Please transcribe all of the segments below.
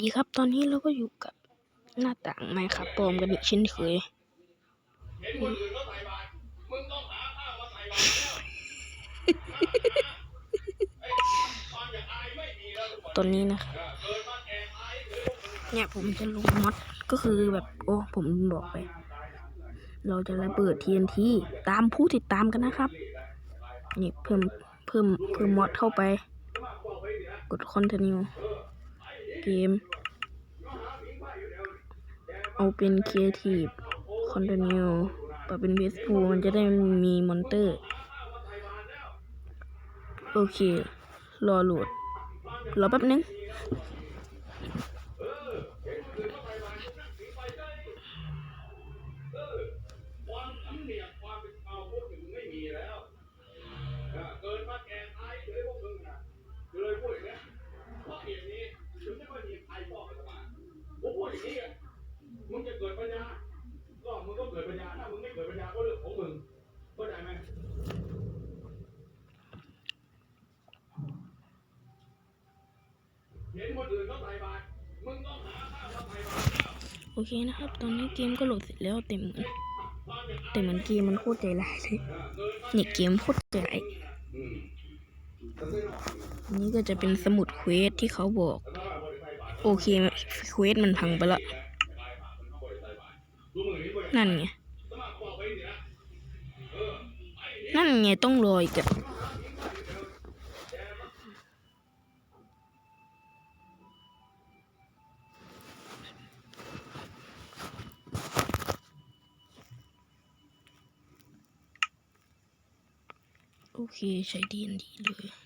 ดีครับ ตอนนี้เราก็อยู่กับหน้าต่างไมค์ครับปลอมกันอีกเช่นเคยตอนนี้นะครับเนี่ยผมจะลงมอดก็คือแบบ โอ้ ผมบอกไป เราจะระเบิด TNT ตามผู้ติดตามกันนะครับ นี่เพิ่มเพิ่มเพิ่มมอดเข้าไป กด continue เกม เอาเป็น creative continue ปรับเป็น peaceful มันจะได้มีมอนเตอร์ โอเค รอโหลด รอแป๊บนึงมึง ญาก็มึงก็เกิดปัญญาถ้ามึงไม่เกิดปัญญาก็เรื่องของมึงเข้าใจไหมเห็นคนอื่นเขาใส่บาตรมึงต้องหาข้าวมาใส่บาตรโอเคนะครับ ตอนนี้เกมก็โหลดเสร็จแล้วแต่เหมือนแต่เหมือนเกมมันโคตรใจร้ายเลยนี่เกมโคตรใจร้ายนนี้ก็จะเป็นสมุดเควสที่เขาบอก โอเคเควสมันพังไปละ นั่นไง นั่นไงต้องรออีกอะโอเค ใช้ดีนดีเลย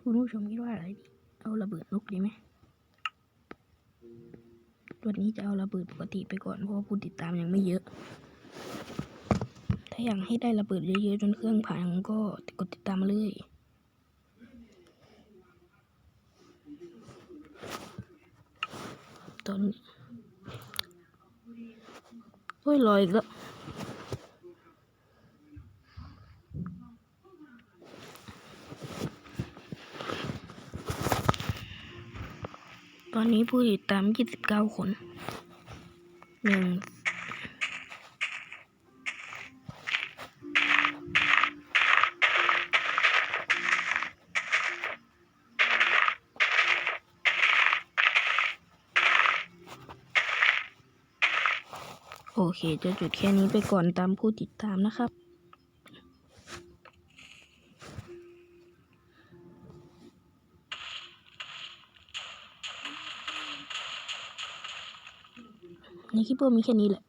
คุณผู้ชมคิดว่าอะไรดีเอาระเบิดนกดีไหมวันนี้จะเอาระเบิดปกติไปก่อนเพราะว่าผู้ติดตามยังไม่เยอะ ถ้าอยากให้ได้ระเบิดเยอะๆจนเครื่องพังก็กดติดตามมาเลยตอนนี้โอ้ยลอยอีกแล้ว ตอนนี้ผู้ติดตาม29คนหนึ่งโอเค จะจุดแค่นี้ไปก่อนตามผู้ติดตามนะครับ ในคลิปเพิ่มมีแค่นี้แหละ